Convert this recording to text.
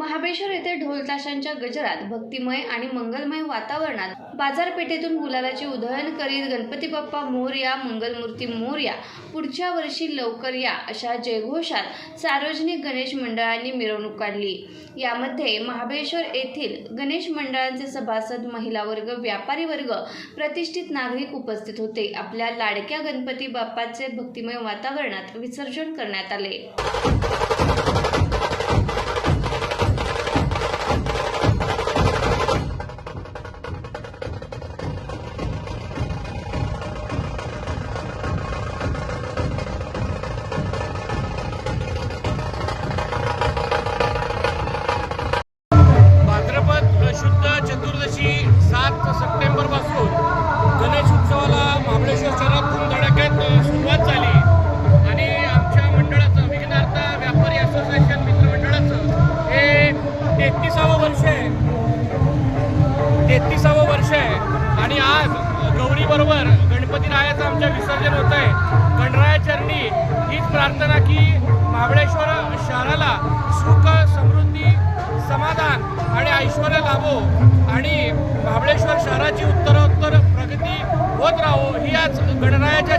महाबळेश्वर येथे ढोलताशांच्या गजरात भक्तिमय आणि मंगलमय वातावरणात बाजारपेठेतून गुलालाची उधळण करीत गणपती बाप्पा मोरया मंगलमूर्ती मोरया पुढच्या वर्षी लवकर या अशा जयघोषात सार्वजनिक गणेश मंडळांनी मिरवणूक काढली. यामध्ये महाबळेश्वर येथील गणेश मंडळांचे सभासद महिला वर्ग व्यापारी वर्ग प्रतिष्ठित नागरिक उपस्थित होते. आपल्या लाडक्या गणपती बाप्पाचे भक्तिमय वातावरणात विसर्जन करण्यात आले. तेहतीसावं वर्ष आहे. आणि आज गौरीबरोबर गणपती रायाचं आमच्या विसर्जन होत आहे. गणराया चरणी हीच प्रार्थना की महाबळेश्वर शहराला सुख समृद्धी समाधान आणि ऐश्वर लाभो. आणि महाबळेश्वर शहराची उत्तरोत्तर प्रगती होत राहो ही आज गणरायाच्या